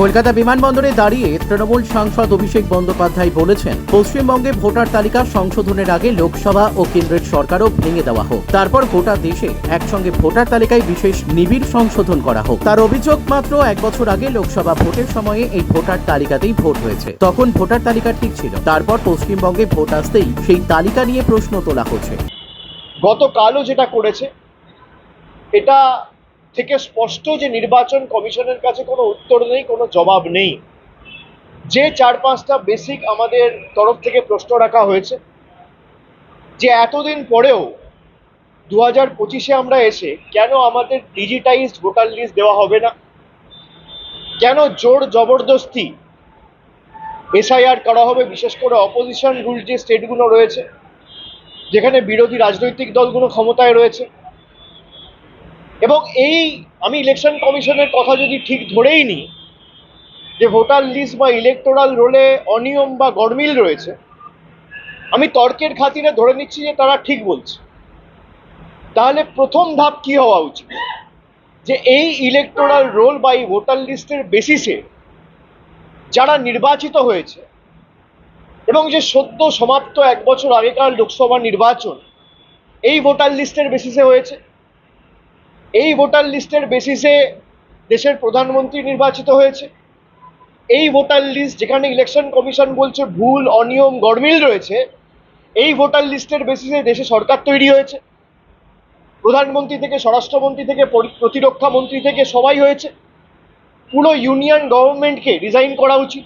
কলকাতা বিমানবন্দরে দাঁড়িয়ে তৃণমূল সাংসদ অভিষেক বন্দ্যোপাধ্যায় বলেছেন, পশ্চিমবঙ্গে ভোটার তালিকা সংশোধনের আগে লোকসভা ও কেন্দ্রের সরকারও ভেঙে দেওয়া হোক। তারপর গোটা দেশে একসঙ্গে ভোটার তালিকায় বিশেষ নিবিড় সংশোধন করা হোক। তার অভিযোগ মাত্র এক বছর আগে লোকসভা ভোটের সময়ে এই ভোটার তালিকাতেই ভোট হয়েছে। তখন ভোটার তালিকা ঠিক ছিল। তারপর পশ্চিমবঙ্গে ভোট আসতেই সেই তালিকা নিয়ে প্রশ্ন তোলা হচ্ছে। গতকালও যেটা করেছে, এটা থেকে স্পষ্ট যে নির্বাচন কমিশনের কাছে কোনো উত্তর নেই, কোনো জবাব নেই। যে চার পাঁচটা বেসিক আমাদের তরফ থেকে প্রশ্ন রাখা হয়েছে, যে এতদিন পরেও দু হাজার পঁচিশে আমরা এসে কেন আমাদের ডিজিটাইজড ভোটার লিস্ট দেওয়া হবে না? কেন জোর জবরদস্তি এসআইআর করা হবে? বিশেষ করে অপোজিশন রুল যে স্টেটগুলো রয়েছে, যেখানে বিরোধী রাজনৈতিক দলগুলো ক্ষমতায় রয়েছে। এবং এই আমি ইলেকশন কমিশনের কথা যদি ঠিক ধরেই নিই, যে ভোটার লিস্ট বা ইলেকটোরাল রোলে অনিয়ম বা গরমিল রয়েছে, আমি তর্কের খাতিরে ধরে নিচ্ছি যে তারা ঠিক বলছে। তাহলে প্রথম ধাপ কি হওয়া উচিত? যে এই ইলেকটোরাল রোল বা এই ভোটার লিস্টের বেসিসে যারা নির্বাচিত হয়েছে এবং যে সদ্য সমাপ্ত এক বছর আগেকার লোকসভা নির্বাচন, এই ভোটার লিস্টের বেসিসে হয়েছে। এই ভোটার লিস্টের বেসিসে দেশের প্রধানমন্ত্রী নির্বাচিত হয়েছে। এই ভোটার লিস্ট যেখানে ইলেকশন কমিশন বলছে ভুল, অনিয়ম, গরমিল রয়েছে, এই ভোটার লিস্টের বেসিসে দেশে সরকার তৈরি হয়েছে। প্রধানমন্ত্রী থেকে, স্বরাষ্ট্রমন্ত্রী থেকে প্রতিরক্ষা মন্ত্রী থেকে সবাই হয়েছে। পুরো ইউনিয়ন গভর্নমেন্টকে রিজাইন করা উচিত।